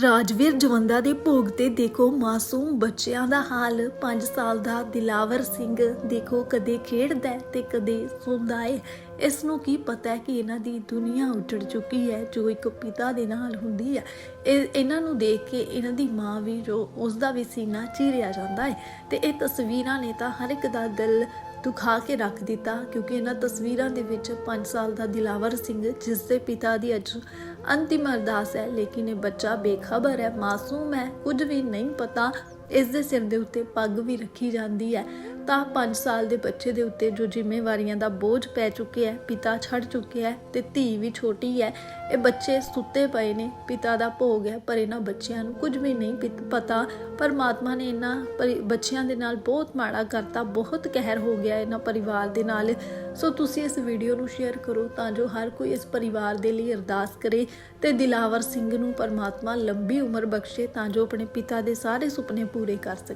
ਰਾਜਵੀਰ ਜਵੰਦਾ ਦੇ ਭੋਗ ਤੇ ਦੇਖੋ ਮਾਸੂਮ ਬੱਚਿਆਂ ਦਾ ਹਾਲ। 5 ਸਾਲ ਦਾ ਦਿਲਾਵਰ ਸਿੰਘ ਦੇਖੋ ਕਦੇ ਖੇਡਦਾ ਹੈ ਤੇ ਕਦੇ ਸੌਂਦਾ ਹੈ। ਇਸ ਨੂੰ ਕੀ ਪਤਾ ਹੈ ਕਿ ਇਹਨਾਂ ਦੀ ਦੁਨੀਆ ਉੱਜੜ ਚੁੱਕੀ ਹੈ, ਜੋ ਇੱਕ ਪਿਤਾ ਦੇ ਨਾਲ ਹੁੰਦੀ ਹੈ। ਇਹ, ਇਹਨਾਂ ਨੂੰ ਦੇਖ ਕੇ ਇਹਨਾਂ ਦੀ ਮਾਂ ਵੀ ਜੋ ਉਸ ਦਾ ਵੀ ਸੀਨਾ ਚੀਰਿਆ ਜਾਂਦਾ ਹੈ। ਤੇ ਇਹ ਤਸਵੀਰਾਂ ਨੇ ਤਾਂ ਹਰ ਇੱਕ ਦਾ ਦਿਲ ਦੁਖਾ ਕੇ ਰੱਖ ਦਿੱਤਾ, ਕਿਉਂਕਿ ਇਹਨਾਂ ਤਸਵੀਰਾਂ ਦੇ ਵਿੱਚ 5 ਸਾਲ ਦਾ ਦਿਲਾਵਰ ਸਿੰਘ ਜਿਸ ਦੇ ਪਿਤਾ ਦੀ ਅੱਜ ਅੰਤਿਮ ਅਰਦਾਸ ਹੈ, ਲੇਕਿਨ ਇਹ ਬੱਚਾ ਬੇਖਬਰ ਹੈ, ਮਾਸੂਮ ਹੈ, ਕੁਝ ਵੀ ਨਹੀਂ ਪਤਾ, ਇਸ ਦੇ ਸਿਰ ਦੇ ਉੱਤੇ ਪੱਗ ਵੀ ਰੱਖੀ ਜਾਂਦੀ ਹੈ। ਤਾਂ 5 ਸਾਲ ਦੇ ਬੱਚੇ ਦੇ ਉੱਤੇ ਜੋ ਜ਼ਿੰਮੇਵਾਰੀਆਂ ਦਾ ਬੋਝ ਪੈ ਚੁੱਕਿਆ ਹੈ, ਪਿਤਾ ਛੱਡ ਚੁੱਕਿਆ ਹੈ ਤੇ ਧੀ ਵੀ ਛੋਟੀ ਹੈ, ਇਹ ਬੱਚੇ ਸੁੱਤੇ ਪਏ ਨੇ, ਪਿਤਾ ਦਾ ਭੋਗ ਹੈ, ਪਰ ਇਹਨਾਂ ਬੱਚਿਆਂ ਨੂੰ ਕੁਝ ਵੀ ਨਹੀਂ ਪਿਤ- ਪਤਾ। ਪਰਮਾਤਮਾ ਨੇ ਇਹਨਾਂ ਪਰਿ- ਬੱਚਿਆਂ ਦੇ ਨਾਲ ਬਹੁਤ ਮਾੜਾ ਕਰਤਾ, ਬਹੁਤ ਕਹਿਰ ਹੋ ਗਿਆ ਇਹਨਾਂ ਪਰਿਵਾਰ ਦੇ ਨਾਲ। ਸੋ ਤੁਸੀਂ ਇਸ ਵੀਡੀਓ ਨੂੰ ਸ਼ੇਅਰ ਕਰੋ ਤਾਂ ਜੋ ਹਰ ਕੋਈ ਇਸ ਪਰਿਵਾਰ ਦੇ ਲਈ ਅਰਦਾਸ ਕਰੇ ਤੇ ਦਿਲਾਵਰ ਸਿੰਘ ਨੂੰ ਪਰਮਾਤਮਾ ਲੰਬੀ ਉਮਰ ਬਖਸ਼ੇ ਤਾਂ ਜੋ ਆਪਣੇ ਪਿਤਾ ਦੇ ਸਾਰੇ ਸੁਪਨੇ ਪੂਰੇ ਕਰ ਸਕੇ।